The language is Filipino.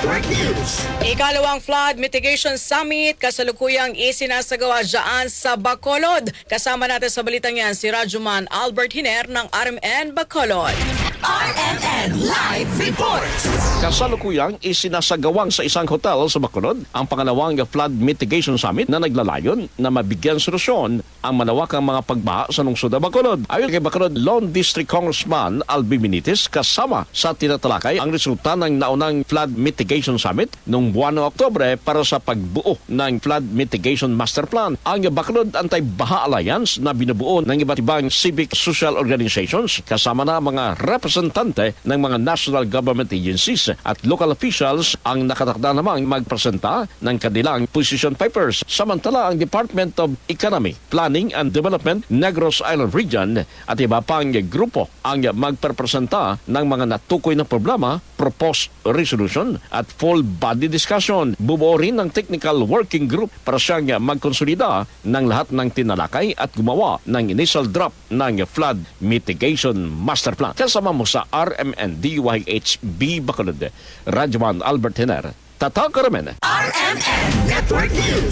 Network News. Ikalawang Flood Mitigation Summit kasalukuyang isinasagawa dyan sa Bacolod. Kasama natin sa balitang yan si Rajuman Albert Hiner ng RMN Bacolod. RMN Live Report. Kasalukuyang isinasagawang sa isang hotel sa Bacolod ang pangalawang Flood Mitigation Summit na naglalayon na mabigyan solusyon ang malawakang mga pagbaha sa lungsod ng Bacolod. Ayon kay Bacolod Lone District Congressman Albi Benitez, kasama sa tinatalakay ang resulta ng naunang Flood Mitigation Summit noong buwan ng Oktobre para sa pagbuo ng Flood Mitigation Master Plan. Ang Bacolod Anti-Baha Alliance na binubuo ng iba't ibang civic social organizations kasama na mga representante ng mga national government agencies at local officials ang nakatakda namang magpresenta ng kanilang position papers. Samantala ang Department of Economy, Planning and Development Negros Island Region at iba pang grupo ang magperpresenta ng mga natukoy na problema, proposed resolution at full body discussion. Bubuo rin ng technical working group para siyang magkonsolida ng lahat ng tinalakay at gumawa ng initial draft ng flood mitigation master plan. Kasama mo sa RMN DYHB Bacolod, Radyoman Albert Hiner, Tata Karamen. RMN Network News.